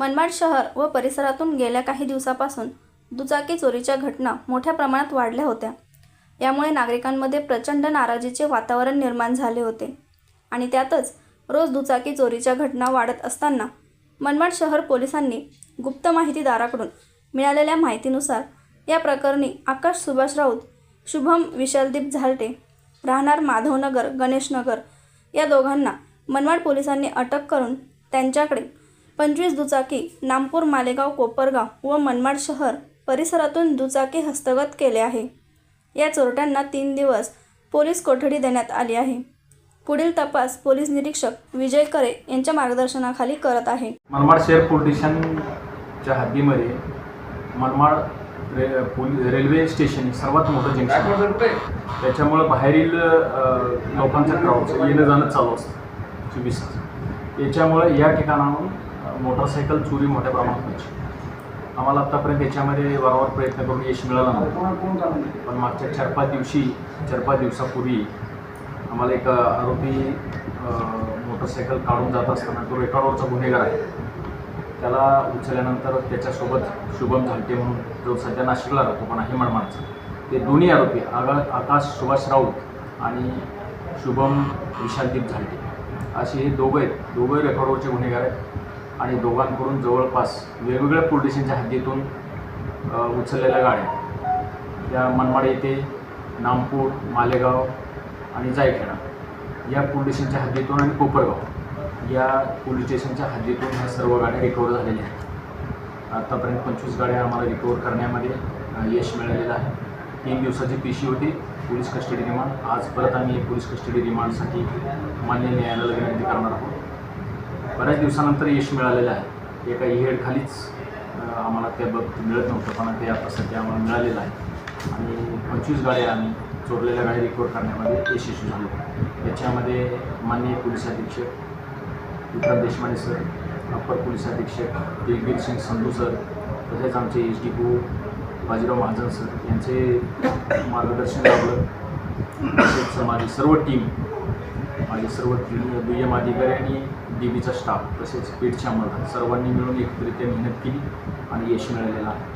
मनमाड शहर व परिसरातून गेल्या काही दिवसापासून दुचाकी चोरीच्या घटना मोठ्या प्रमाणात वाढल्या होत्या. यामुळे नागरिकांमध्ये प्रचंड नाराजीचे वातावरण निर्माण झाले होते. आणि त्यातच रोज दुचाकी चोरीच्या घटना वाढत असताना मनमाड शहर पोलिसांनी गुप्त माहितीदाराकडून मिळालेल्या माहितीनुसार या प्रकरणी आकाश सुभाष राऊत शुभम विशालदीप झालटे राहणार माधवनगर गणेशनगर या दोघांना मनमाड पोलिसांनी अटक करून त्यांच्याकडे पंचवीस दुचाकी नामपूर मालेगाव कोपरगाव व मनमाड शहर परिसरातून दुचाकी हस्तगत केले आहे. या चोरट्यांना तीन दिवस पोलीस कोठडी देण्यात आली आहे. पुढील तपास पोलीस निरीक्षक विजय करे यांच्या मार्गदर्शनाखाली करत आहे. मनमाड शहर पोलिसांच्या हद्दीमध्ये मनमाड रे पोली रेल्वे स्टेशन सर्वात मोठं जंक्शन त्याच्यामुळं बाहेरील अ, लोकांचं क्राऊड येणं जाणं चालू असतं. चोवीस तास. याच्यामुळं या ठिकाणाहून मोटरसायकल चोरी मोठ्या प्रमाणात व्हायची. आम्हाला आत्तापर्यंत याच्यामध्ये वारंवार प्रयत्न करून यश मिळालं नव्हतं पण मागच्या चार पाच दिवशी चार पाच दिवसापूर्वी आम्हाला एक आरोपी मोटरसायकल काढून जात असताना तो रेकॉर्डवरचा गुन्हेगार आहे. त्याला उचलल्यानंतर त्याच्यासोबत शुभम झालटे म्हणून जो सध्या नाशिकला राहतो पण आहे मनमाडचा ते दोन्ही आरोपी आगा आकाश सुभाष राऊत आणि शुभम विशालदीप झालटे असे हे दोघं आहेत. दोघं रेकॉर्डवरचे गुन्हेगार आहेत. आणि दोघांकडून जवळपास वेगवेगळ्या पोलीस स्टेशनच्या हद्दीतून उचललेल्या गाड्या त्या मनमाड येथे नामपूर मालेगाव आणि जायखेडा या पोलीस स्टेशनच्या हद्दीतून आणि कोपरगाव या पोलीस स्टेशनच्या हद्दीतून ह्या सर्व गाड्या रिकवर झालेल्या आहेत. आत्तापर्यंत पंचवीस गाड्या आम्हाला रिकवर करण्यामध्ये यश मिळालेलं आहे. तीन दिवसाची पिशी होती पोलीस कस्टडी रिमांड. आज परत आम्ही पोलीस कस्टडी रिमांडसाठी मान्य न्यायालयाला विनंती करणार आहोत. बऱ्याच दिवसानंतर यश मिळालेलं आहे. एका हेडखालीच आम्हाला त्या बाबतीत मिळत नव्हतं पण ते आता सध्या आम्हाला मिळालेलं आहे. आणि पंचवीस गाड्या आम्ही चोरलेल्या गाड्या रिकवर करण्यामध्ये यशस्वी झालो. याच्यामध्ये माननीय पोलीस अधीक्षक Vikram Deshpande sir upper police अधीक्षक दिलगीर सिंग संधू सर तसेच आमचे एच डी पो बाजीराव महाजन सर यांचे मार्गदर्शन लाभलं. तसेच माझी सर्व टीम माझे सर्व दुय्यम अधिकारी आणि डी बीचा स्टाफ तसेच पीठच्या अंमलदार सर्वांनी मिळून एकत्रित्या मेहनत केली आणि यश मिळालेलं आहे.